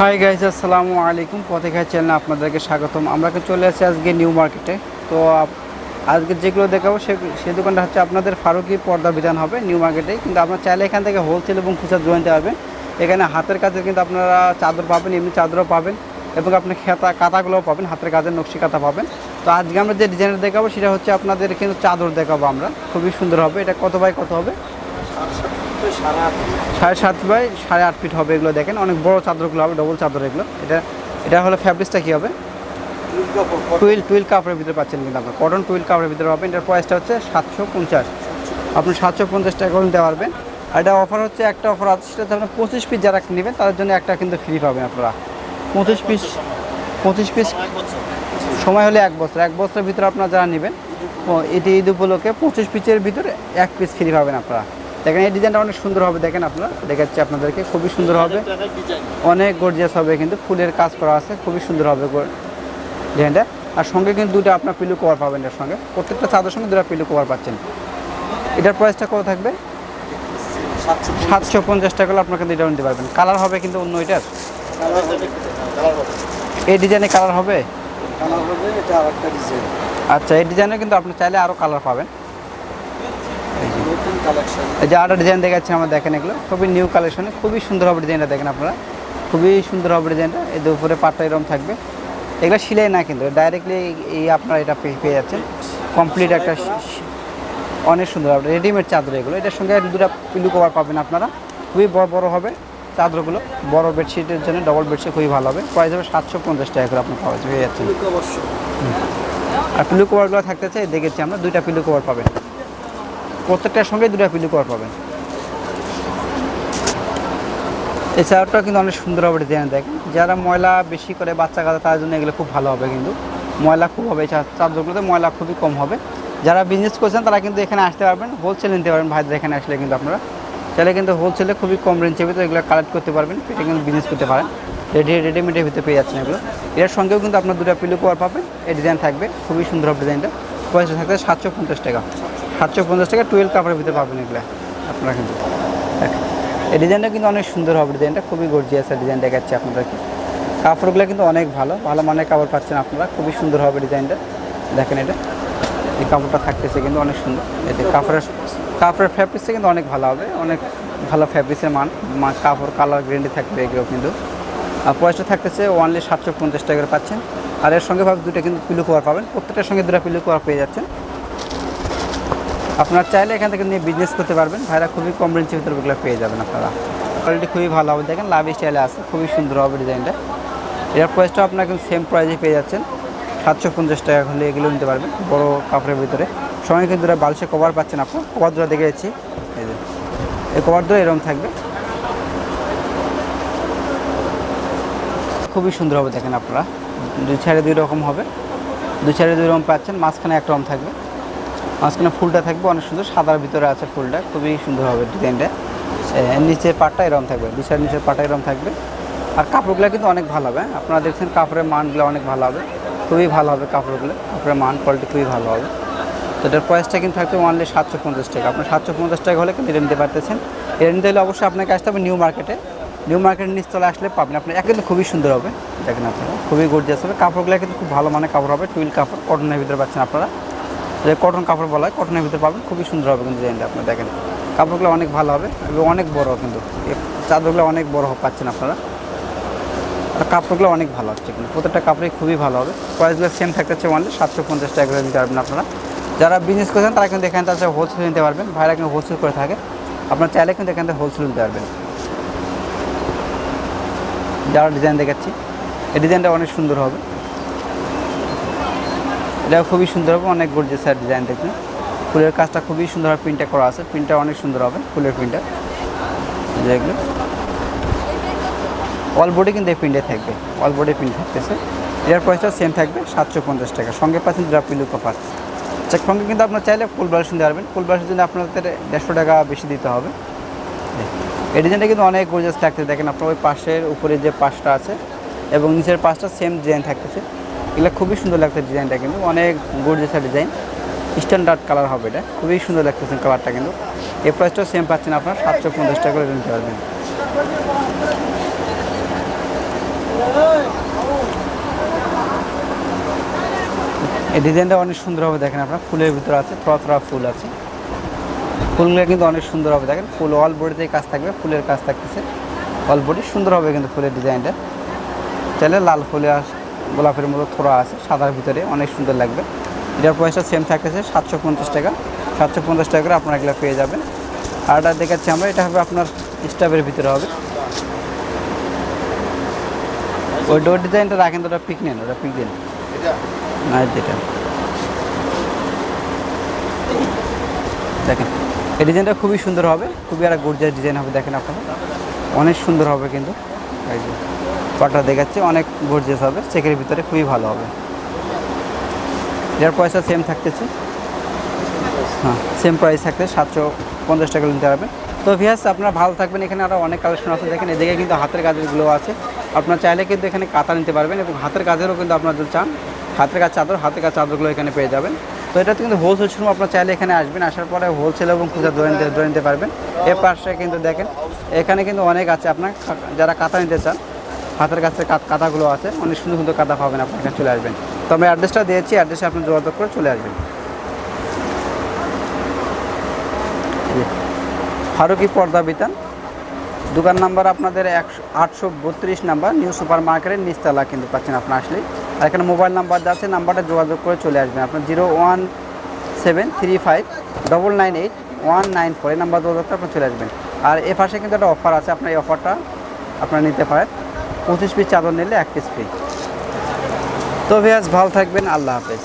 Hi guys আসসালামু আলাইকুম। পথেখা চ্যানেলে আপনাদেরকে স্বাগতম। আমরা চলে আসছি আজকে নিউ মার্কেটে তো আজকে যেগুলো দেখাবো সে দোকানটা হচ্ছে আপনাদের ফারুকি পর্দা বিধান হবে নিউ মার্কেটে কিন্তু আপনার চাইলে এখান থেকে হোলসেল এবং খুচরা জয়েন দিতে পারবেন এখানে হাতের কাজে কিন্তু আপনারা চাদর পাবেন, এমনি চাদরও পাবেন। এবং আপনি খেতা কাতাগুলোও পাবেন, হাতের কাজের নকশি কাতা পাবেন। তো আজকে আমরা যে ডিজাইনটা দেখাবো, সেটা হচ্ছে আপনাদের কিন্তু চাদর দেখাবো আমরা। খুবই সুন্দর হবে। এটা কত বাই কত হবে? সাড়ে সাত বাই সাড়ে আট ফিট হবে এগুলো দেখেন। অনেক বড় চাদরগুলো হবে ডবল চাদর এগুলো। এটা এটা হলো ফ্যাব্রিক্সটা কী হবে? টুইল টুইল কাপড়ের ভিতরে পাচ্ছেন কিন্তু আপনার। কটন টুইল কাপড়ের ভিতরে পাবেন। এটার প্রাইসটা হচ্ছে সাতশো পঞ্চাশ। আপনি সাতশো পঞ্চাশ টাকা করে নিতে পারবেন। আর এটা অফার হচ্ছে একটা অফার আছে সেটা আপনার পঁচিশ পিস যারা নেবেন তাদের জন্য একটা কিন্তু ফ্রি পাবেন আপনারা। পঁচিশ পিস পঁচিশ পিস সময় হলে এক বছর। এক বছরের ভিতরে আপনারা যারা নেবেন এটি ঈদ উপলক্ষে পঁচিশ পিসের ভিতরে এক পিস ফ্রি পাবেন আপনারা। দেখেন এই ডিজাইনটা অনেক সুন্দর হবে দেখেন আপনারা দেখাচ্ছি আপনাদেরকে খুবই সুন্দর হবে। অনেক গর্জিয়াস হবে কিন্তু ফুলের কাজ করা আছে খুবই সুন্দর হবে গো- ডিজাইনটা। আর সঙ্গে কিন্তু দুটো আপনার পিলু কভার পাবেন এর সঙ্গে। প্রত্যেকটা চাদর সঙ্গে দুটো পিলু কভার পাচ্ছেন। এটার প্রাইসটা কত থাকবে? সাতশো পঞ্চাশ টাকা হলে আপনার কিন্তু এটা নিতে পারবেন। কালার হবে কিন্তু অন্য এটার? এই ডিজাইনে কালার হবে? আচ্ছা এই ডিজাইনে কিন্তু আপনি চাইলে আরও কালার পাবেন। এই যে আরেকটা ডিজাইন দেখাচ্ছি আমার দেখেন এগুলো। খুবই নিউ কালেকশনে খুবই সুন্দর হবে ডিজাইনটা দেখেন আপনারা। খুবই সুন্দর হবে ডিজাইনটা এই উপরে পাটটা এরকম থাকবে। এগুলো সিলাই না কিন্তু ডাইরেক্টলি এই আপনারা এটা পেয়ে যাচ্ছেন। কমপ্লিট একটা অনেক সুন্দর হবে। রেডিমেড চাদর এগুলো। এটার সঙ্গে দুটা পিলু কভার পাবেন আপনারা। খুবই বড় বড় হবে চাদরগুলো। বড় বেডশিটের জন্য ডবল বেডশিট খুবই ভালো হবে। প্রাইস হবে সাতশো পঞ্চাশ টাকা করে আপনার পাওয়া পেয়ে যাচ্ছেন। আর পিলু কভারগুলো থাকতেছে দেখেছি আমরা। দুইটা পিলু কভার পাবেন। প্রত্যেকটার সঙ্গে দুটো পিলু কভার পাবেন। এই কিন্তু অনেক সুন্দর হবে ডিজাইন দেখেন। যারা ময়লা বেশি করে বাচ্চা কাচ্চা তার জন্য এগুলো খুব ভালো হবে কিন্তু। ময়লা খুব হবে চাদরগুলোতে, ময়লা খুবই কম হবে। যারা বিজনেস করছেন, তারা কিন্তু এখানে আসতে পারবেন হোলসেল নিতে পারবেন। ভাইদের এখানে আসলে কিন্তু আপনারা। চাইলে কিন্তু হোলসেলে খুবই কম রেঞ্জের ভিতরে এগুলো কালেক্ট করতে পারবেন। এটা কিন্তু বিজনেস করতে পারেন। রেডি রেডিমেডের ভিতরে পেয়ে যাচ্ছেন এগুলো। এর সঙ্গেও কিন্তু আপনার দুটো পিলু কভার পাবেন। এই ডিজাইন থাকবে। খুবই সুন্দর ডিজাইনটা পয়সা থাকবে সাতশো পঞ্চাশ টাকা। সাতশো পঞ্চাশ টাকা টুয়েলভ কাপড়ের ভিতরে পাবেন এগুলো। আপনারা কিন্তু এই ডিজাইনটা কিন্তু অনেক সুন্দর হবে। ডিজাইনটা খুবই গর্জিয়াস ডিজাইন দেখাচ্ছি আপনাদেরকে। কাপড়গুলো কিন্তু অনেক ভালো ভালো মানের কাপড় পাচ্ছেন আপনারা। খুবই সুন্দর হবে ডিজাইনটা। দেখেন এটা। এই কাপড়টা থাকতেছে কিন্তু অনেক সুন্দর। এতে কাপড়ের কাপড়ের ফ্যাব্রিক্সটা কিন্তু অনেক ভালো হবে। অনেক ভালো ফ্যাব্রিক্সের মান কাপড় কালার গ্রেন্ডি থাকবে এগুলো কিন্তু। আর পয়সা থাকতেছে ওনলি সাতশো পঞ্চাশ টাকা পাচ্ছেন। আর এর সঙ্গে ভাবে দুটো কিন্তু পিলু কভার পাবেন। প্রত্যেকটার সঙ্গে দুটো পিলু কভার পেয়ে যাচ্ছেন। আপনার চাইলে এখান থেকে নিয়ে বিজনেস করতে পারবেন। ভাইরা খুবই কম রেঞ্জের ভিতরে ওগুলো পেয়ে যাবেন আপনারা। কোয়ালিটি খুবই ভালো হবে। দেখেন লাভ স্টাইলে আছে। খুবই সুন্দর হবে ডিজাইনটা। এর প্রাইসটা আপনার কিন্তু সেম প্রাইসে পেয়ে যাচ্ছেন। সাতশো পঞ্চাশ টাকা হলে এগুলো নিতে পারবেন বড় কাপড়ের ভিতরে। সঙ্গে কিন্তু এরা বালসে কভার পাচ্ছেন আপনার। কভার দুটো দেখে যাচ্ছি এই যে। এই কভার দুটো এরকম থাকবে। খুবই সুন্দর হবে দেখেন আপনারা। দুই সাইডে দুই রকম হবে। দুই সাইডে দুই রকম পাচ্ছেন। মাঝখানে এক রকম থাকবে। মাঝখানে ফুলটা থাকবে, অনেক সুন্দর। সাদার ভিতরে আছে ফুলটা, খুবই সুন্দর হবে ডিজাইনটা। নিচের পাটটা এরকম থাকবে সাইড নিচের পাটটা এরকম থাকবে। আর কাপড়গুলো কিন্তু অনেক ভালো হবে হ্যাঁ? আপনারা দেখছেন কাপড়ের মানগুলো অনেক ভালো হবে, খুবই ভালো হবে কাপড়গুলো। কাপড়ের মান কোয়ালিটি খুবই ভালো হবে। তো এটার প্রাইসটা কিন্তু থাকবে অনলি সাতশো পঞ্চাশ টাকা। আপনার সাতশো পঞ্চাশ টাকা হলে কিন্তু এটা নিতে পারতেছেন। এটা নিতে হলে অবশ্যই আপনাকে আসতে হবে নিউ মার্কেটে। নিউ মার্কেটের নিচতলা আসলে পাবেন। আপনি এক কিন্তু খুবই সুন্দর হবে। দেখেন আপনারা, খুবই গর্জিয়াস হবে। কাপড়গুলো কিন্তু খুব ভালো মানের কাপড় হবে টুইল কাপড় কটনের ভিতরে পাচ্ছেন আপনারা। যে কটন কাপড় বলা হয়, কটনের ভিতরে পাবেন। খুবই সুন্দর হবে কিন্তু ডিজাইনটা আপনারা দেখেন। কাপড়গুলো অনেক ভালো হবে, এবং অনেক বড় কিন্তু। চাদরগুলো অনেক বড় পাচ্ছেন আপনারা। আর কাপড়গুলো অনেক ভালো হচ্ছে কিন্তু। প্রত্যেকটা কাপড়ই খুবই ভালো হবে। প্রাইসগুলো সেম থাকতেছে অনলি সাতশো পঞ্চাশ টাকা করে নিতে পারবেন আপনারা। যারা বিজনেস করছেন, তারা কিন্তু এখান থেকে হোলসেল নিতে পারবেন। ভাইরা কিন্তু হোলসেল করে থাকে। আপনার চাইলে কিন্তু এখান থেকে হোলসেল নিতে পারবেন। যারা ডিজাইন দেখাচ্ছি, এই ডিজাইনটা অনেক সুন্দর হবে। এটা খুবই সুন্দর হবে, অনেক গর্জিয়াস ডিজাইন দেখবেন ফুলের কাজটা খুবই সুন্দর হবে প্রিন্টটা করা আছে প্রিন্টটা অনেক সুন্দর হবে, ফুলের প্রিন্টটা যেগুলো অল বডি কিন্তু এই প্রিন্টে থাকবে অল বডি প্রিন্ট থাকতেছে। এর প্রাইসটা সেম থাকবে, সাতশো পঞ্চাশ টাকা। সঙ্গে পাচ্ছেন দুটা পিলু কপার চেক সঙ্গে কিন্তু আপনার চাইলে ফুল ব্রাশ নিতে পারবেন। ফুল ব্রাশের জন্য আপনাদের দেড়শো টাকা বেশি দিতে হবে। এই ডিজাইনটা কিন্তু অনেক গর্জাস থাকতে দেখেন আপনার ওই পাশের উপরে যে পাশটা আছে, এবং নিচের পাশটা সেম ডিজাইন থাকতেছে। এগুলো খুবই সুন্দর লাগছে ডিজাইনটা কিন্তু। অনেক গর্জাস ডিজাইন স্ট্যান্ডার্ড কালার হবে এটা। খুবই সুন্দর লাগতেছে কালারটা কিন্তু। এই প্রাইসটাও সেম পাচ্ছেন আপনার, সাতশো পঞ্চাশ টাকা করে নিতে পারবেন এই ডিজাইনটা অনেক সুন্দর হবে দেখেন আপনার, ফুলের ভিতরে আছে থরা ফুল আছে। ফুলগুলো কিন্তু অনেক সুন্দর হবে দেখেন। ফুল অল বডিতে কাজ থাকবে, ফুলের কাজ থাকতেছে। অল বডি সুন্দর হবে কিন্তু ফুলের ডিজাইনটা চাইলে লাল ফুলে আস গোলাপের মতো থোড়া আছে সাদার ভিতরে অনেক সুন্দর লাগবে। এটার পয়সা সেম থাকতেছে সাতশো পঞ্চাশ টাকা। সাতশো পঞ্চাশ টাকা করে আপনারা এগুলো পেয়ে যাবেন। আর এটা দেখাচ্ছি আমরা এটা হবে আপনার স্টাফের ভিতরে হবে। ওই ডোর ডিজাইনটা রাখেন তো ওটা পিক নেন ওটা পিক দিন। না যেটা দেখেন এই ডিজাইনটা খুবই সুন্দর হবে। খুবই একটা গর্জিয়াস ডিজাইন হবে দেখেন আপনারা। অনেক সুন্দর হবে কিন্তু। এই যে পাটা দেখাচ্ছে, অনেক গর্জিয়াস হবে চেকের ভিতরে খুবই ভালো হবে। এটার পয়সা সেম থাকতেছে। হ্যাঁ সেম প্রাইস থাকতে সাতশো পঞ্চাশ টাকা নিতে পারবেন। তো ভিয়াস আপনারা ভালো থাকবেন, এখানে আরও অনেক কালেকশন আছে, দেখেন, এদিকে কিন্তু হাতের কাজেরগুলো আছে। আপনার চাইলে কিন্তু এখানে কাতা নিতে পারবেন এবং হাতের কাজেরও কিন্তু আপনার যদি চান, হাতের কাজ চাদর, হাতের কাজ চাদরগুলো এখানে পেয়ে যাবেন। তো এটা কিন্তু হোলসেল শোরুম আপনার চাইলে এখানে আসবেন, আসার পরে হোলসেল এবং খুচরা ধরে নিতে ধরে নিতে পারবেন। এর পাশে কিন্তু দেখেন, এখানে কিন্তু অনেক আছে আপনার, যারা কাতা নিতে চান হাতের কাছে কাতাগুলো আছে। অনেক সুন্দর সুন্দর কাতা পাবেন আপনার এখানে চলে আসবেন। তো আমি অ্যাড্রেসটা দিয়েছি অ্যাড্রেসে আপনি যোগাযোগ করে চলে আসবেন। ফারুকি পর্দা বিতান। দোকান নাম্বার আপনাদের একশো আটশো বত্রিশ নাম্বার, নিউ সুপার মার্কেটের নিচতলা কিন্তু পাচ্ছেন আপনার আসলে আর এখানে মোবাইল নাম্বার দেওয়া আছে, নাম্বারটা যোগাযোগ করে চলে আসবেন। আপনার zero one seven three five double nine eight one nine four, এই নাম্বার যোগাযোগ করে আপনি চলে আসবেন। আর এ পাশে কিন্তু একটা অফার আছে, আপনার এই অফারটা আপনারা নিতে পারেন। পঁচিশ পিস চাদর নিলে এক পিস ফ্রি তো ভিয়াস ভালো থাকবেন আল্লাহ হাফেজ।